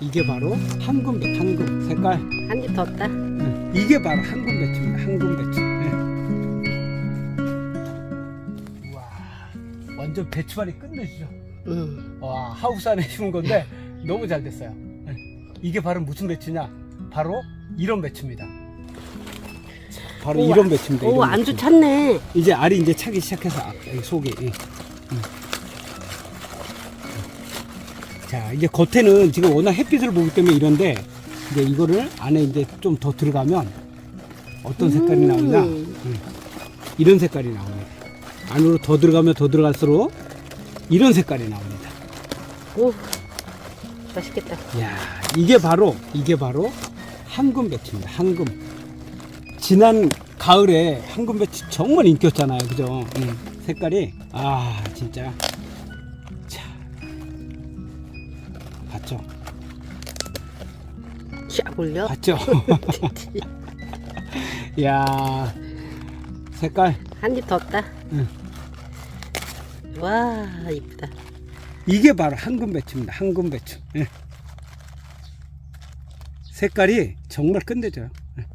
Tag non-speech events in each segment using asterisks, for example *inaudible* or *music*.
이게 바로 황금 배 황금 색깔. 한입더 따. 응. 이게 바로 황금 배추입니다. 황금 배추. 네. 와, 완전 배추알이 끝내주죠. 응. 와, 하우스 안에 심은 건데 너무 잘 됐어요. 네. 이게 바로 무슨 배추냐? 바로 이런 배추입니다. 바로 오, 이런 배추입니다. 오 이런 안주 배추. 찼네. 이제 알이 이제 차기 시작해서 아, 이 속이. 예. 음. 자, 이제 겉에는 지금 워낙 햇빛을 보기 때문에 이런데 이제 이거를 안에 이제 좀 더 들어가면 어떤 색깔이 음. 나오냐? 음. 이런 색깔이 나옵니다. 안으로 더 들어가면 더 들어갈수록 이런 색깔이 나옵니다. 오 맛있겠다. 야, 이게 바로 이게 바로 황금 배추입니다. 황금. 지난 가을에 황금 배추 정말 인기였잖아요. 그죠? 음, 색깔이 아, 진짜. 봤죠? 쫙 올려. 봤죠? *laughs* 야. 색깔 한입더 따. 응. 와 이쁘다. 이게 바로 황금 배추입니다. 황금 배추. 예. 색깔이 정말 끝내줘요. 예.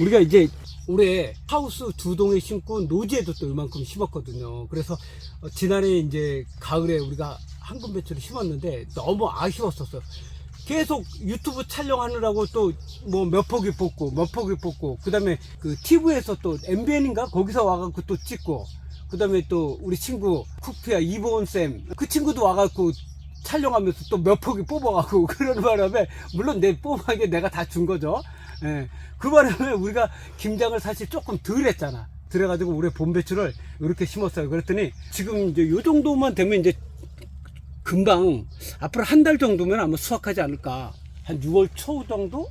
우리가 이제 올해 하우스 두 동에 심고 노지에도 또 이만큼 심었거든요. 그래서 어, 지난해 이제 가을에 우리가 황금 배추를 심었는데 너무 아쉬웠었어요. 계속 유튜브 촬영하느라고 또 뭐 몇 포기 뽑고 몇 포기 뽑고 그다음에 그 TV에서 또 MBN인가 거기서 와갖고 또 찍고 그다음에 또 우리 친구 쿠피야 이보은 쌤 그 친구도 와갖고 촬영하면서 또 몇 포기 뽑아갖고 *laughs* 그러는 바람에 물론 내 뽑은 게 내가 다 준 거죠. 예. 그 바람에 우리가 김장을 사실 조금 덜 했잖아. 그래가지고 우리 봄배추를 이렇게 심었어요. 그랬더니 지금 이제 요 정도만 되면 이제 금방 앞으로 한 달 정도면 아마 수확하지 않을까. 한 6월 초 정도?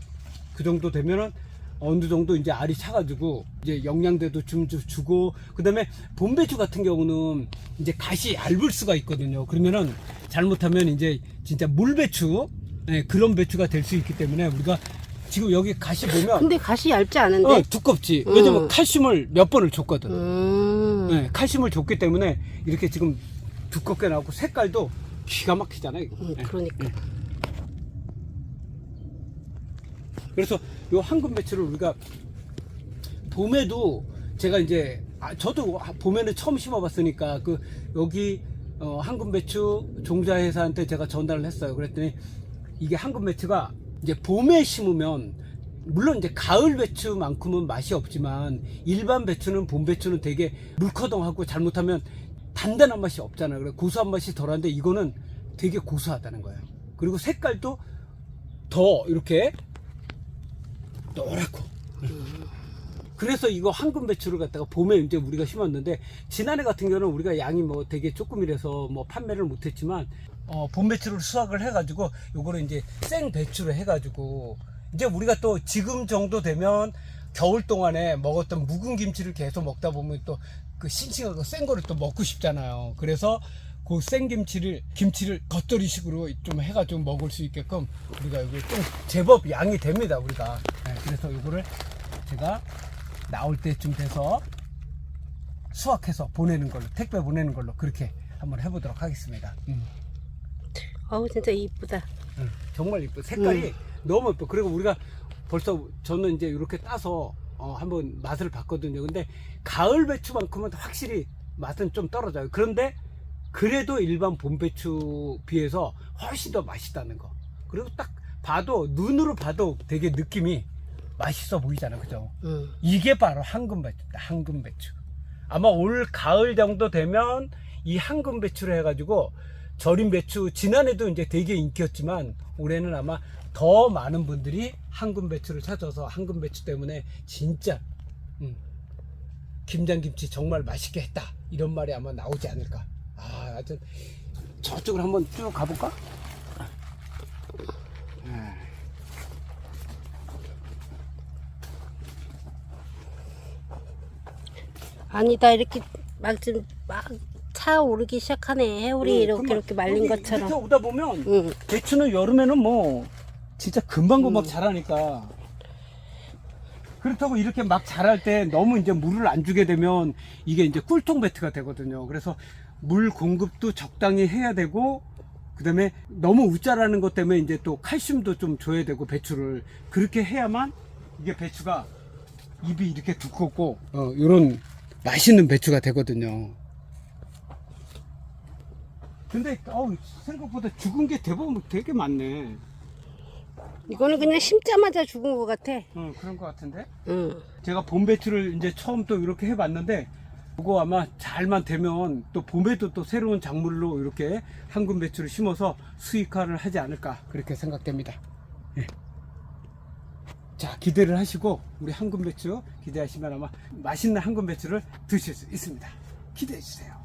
그 정도 되면은 어느 정도 이제 알이 차가지고 이제 영양제도 좀 주- 주고 그다음에 봄배추 같은 경우는 이제 가시 얇을 수가 있거든요. 그러면은 잘못하면 이제 진짜 물배추 예, 그런 배추가 될 수 있기 때문에 우리가 지금 여기 가시 보면 근데 가시 얇지 않은데. 어, 두껍지. 왜냐면 음. 칼슘을 몇 번을 줬거든. 음. 네, 칼슘을 줬기 때문에 이렇게 지금 두껍게 나오고 색깔도 기가 막히잖아요. 이거. 음, 네. 그러니까. 그래서 요 황금 배추를 우리가 봄에도 제가 이제 아, 저도 봄에는 처음 심어봤으니까 그 여기 어, 황금 배추 종자회사한테 제가 전달을 했어요. 그랬더니 이게 황금 배추가 이제 봄에 심으면 물론 이제 가을 배추만큼은 맛이 없지만 일반 배추는 봄 배추는 되게 물커덩하고 잘못하면 단단한 맛이 없잖아요. 그래 고소한 맛이 덜한데 이거는 되게 고소하다는 거예요. 그리고 색깔도 더 이렇게 노랗고. 그래서 이거 황금 배추를 갖다가 봄에 이제 우리가 심었는데 지난해 같은 경우는 우리가 양이 뭐 되게 조금이라서 뭐 판매를 못했지만 어, 봄 배추를 수확을 해가지고 요거를 이제 생 배추를 해가지고 이제 우리가 또 지금 정도 되면 겨울 동안에 먹었던 묵은 김치를 계속 먹다 보면 또 그 싱싱하고 센 거를 또 먹고 싶잖아요. 그래서 그 생김치를 김치를 겉절이식으로 좀 해가지고 먹을 수 있게끔 우리가 여기 좀 제법 양이 됩니다 우리가 네, 그래서 요거를 제가 나올 때쯤 돼서 수확해서 보내는 걸로 택배 보내는 걸로 그렇게 한번 해보도록 하겠습니다. 음, 어우 진짜 이쁘다. 음, 정말 이뻐 색깔이 너무 예뻐. 그리고 우리가 벌써 저는 이제 이렇게 따서 어, 한번 맛을 봤거든요. 근데 가을 배추만큼은 확실히 맛은 좀 떨어져요. 그런데 그래도 일반 봄 배추 비해서 훨씬 더 맛있다는 거. 그리고 딱 봐도 눈으로 봐도 되게 느낌이 맛있어 보이잖아 그죠 음. 이게 바로 황금 배추다 황금 배추 아마 올 가을 정도 되면 이 황금 배추를 해가지고 절임 배추 지난해도 이제 되게 인기였지만 올해는 아마 더 많은 분들이 황금 배추를 찾아서 황금 배추 때문에 진짜 음, 김장김치 정말 맛있게 했다 이런 말이 아마 나오지 않을까 아 하여튼 저쪽으로 한번 쭉 가볼까? 아니다 이렇게 막 지금 막 차오르기 시작하네. 해울이 음, 이렇게 금방 이렇게 말린 여기 것처럼. 이렇게 오다 보면 응. 배추는 여름에는 뭐 진짜 금방금방 자라니까 그렇다고 이렇게 막 자랄 때 너무 이제 물을 안 주게 되면 이게 이제 꿀통 배트가 되거든요. 그래서 물 공급도 적당히 해야 되고 그 다음에 너무 우짜라는 것 때문에 이제 또 칼슘도 좀 줘야 되고 배추를 그렇게 해야만 이게 배추가 입이 이렇게 두껍고 어, 이런 맛있는 배추가 되거든요. 근데 어우, 생각보다 죽은 게 대부분 되게 많네. 이거는 그냥 심자마자 죽은 것 같아. 어, 그런 것 같은데? 응. 제가 봄 배추를 이제 처음 또 이렇게 해봤는데 그거 아마 잘만 되면 또 봄에도 또 새로운 작물로 이렇게 한군 배추를 심어서 수익화를 하지 않을까 그렇게 생각됩니다. 예. 자 기대를 하시고 우리 한군 배추 기대하시면 아마 맛있는 한군 배추를 드실 수 있습니다. 기대해 주세요.